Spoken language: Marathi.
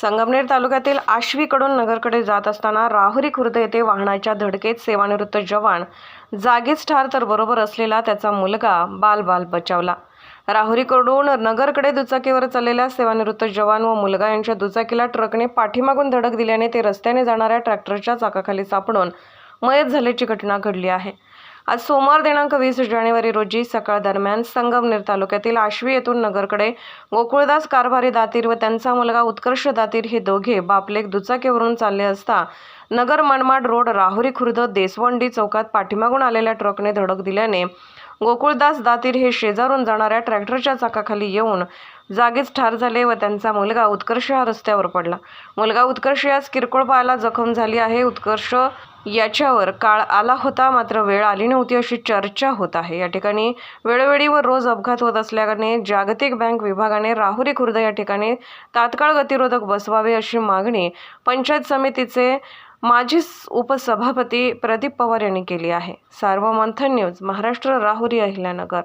संगमनेर तालुक्यातील आश्वीकडून नगरकडे जात असताना राहुरी खुर्द येथे वाहनाच्या धडकेत सेवानिवृत्त जवान जागीच ठार तर बरोबर असलेला त्याचा मुलगा बाल बाल बचावला. राहुरीकडून नगरकडे दुचाकीवर चाललेल्या सेवानिवृत्त जवान व मुलगा यांच्या दुचाकीला ट्रकने पाठीमागून धडक दिल्याने ते रस्त्याने जाणाऱ्या ट्रॅक्टरच्या चाकाखाली सापडून मयत झाल्याची घटना घडली आहे. आज सोमवार दिनांक वीस जानेवारी रोजी सकाळ दरम्यान संगमनेर तालुक्यातील आश्वी येथून नगरकडे गोकुळदास कारभारी दातीर व त्यांचा मुलगा उत्कर्ष दातीर हे दोघे बापलेक दुचाकीवरून चालले असता नगर मनमाड रोड राहुरी खुर्द देसवंडी चौकात पाठीमागून आलेल्या ट्रकने धडक दिल्याने गोकुळदास दातीर हे शेजारून जाणाऱ्या ट्रॅक्टरच्या चाकाखाली येऊन जागीच ठार झाले व त्यांचा मुलगा उत्कर्ष हा रस्त्यावर पडला. मुलगा उत्कर्ष यास किरकोळ पायाला जखम झाली आहे. उत्कर्ष याच्यावर काळ आला होता मात्र वेळ आली नव्हती अशी चर्चा होत आहे. या ठिकाणी वेळोवेळी व रोज अपघात होत असल्याने जागतिक बँक विभागाने राहुरी खुर्द या ठिकाणी तात्काळ गतिरोधक बसवावे अशी मागणी पंचायत समितीचे माजी स- उपसभापती प्रदीप पवार यांनी केली आहे. सार्वमंथन न्यूज महाराष्ट्र राहुरी अहिल्यानगर.